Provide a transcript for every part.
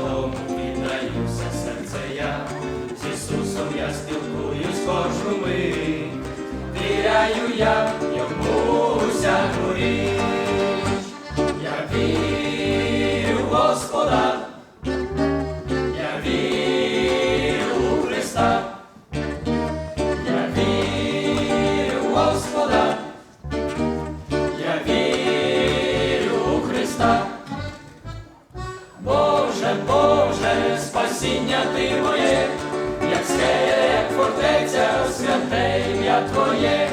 Тому віддаю все серце я, з Ісусом я спілкуюсь кожну мить, віряю я. Спасіння ти моє, як скеля, як фортеця, святе ім'я Твоє.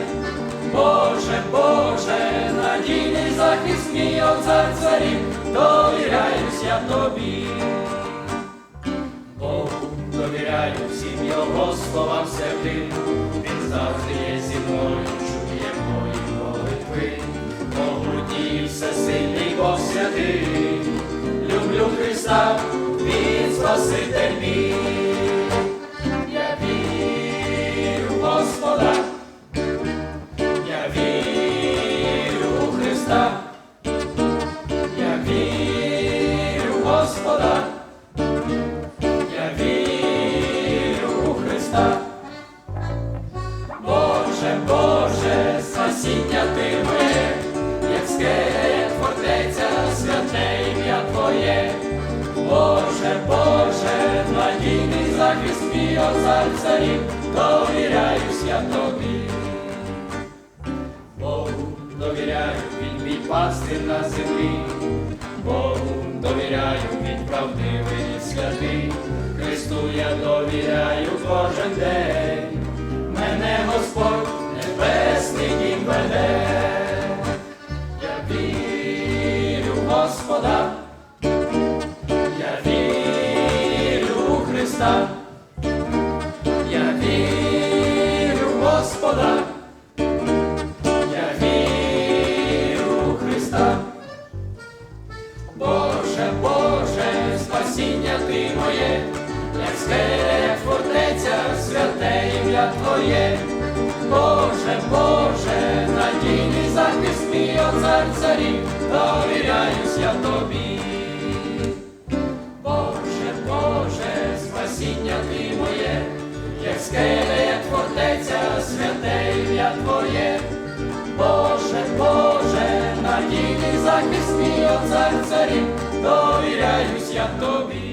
Боже, Боже, надійний захист мій от цар царів, довіряюсь я тобі. Довіряю всім його словам святим, він завжди є зі мною, чує мої молитви. Могутній всесильний Бог святий, люблю Христа, Спасіння як скеля, фортеця, святе ім'я Твоє. Боже, Боже, надійний захист мій цар царів, довіряюсь я тобі. Богу довіряю, він мій пастир на землі, Богу довіряю, він правдивий і святий, Христу я довіряю кожен день, веде, я вірю в Господа, я вірю у Христа, я вірю в Господа. Я вірю у Христа. Боже, Боже, спасіння ти моє, як скеля, як фортеця, святе ім'я Твоє. Боже, Боже, надійний захист мій от цар царів, довіряюсь я тобі. Боже, Боже, спасіння ти моє, як скеля, як фортеця, святе ім'я Твоє. Боже, Боже, надійний захист мій от цар царів, довіряюсь я тобі.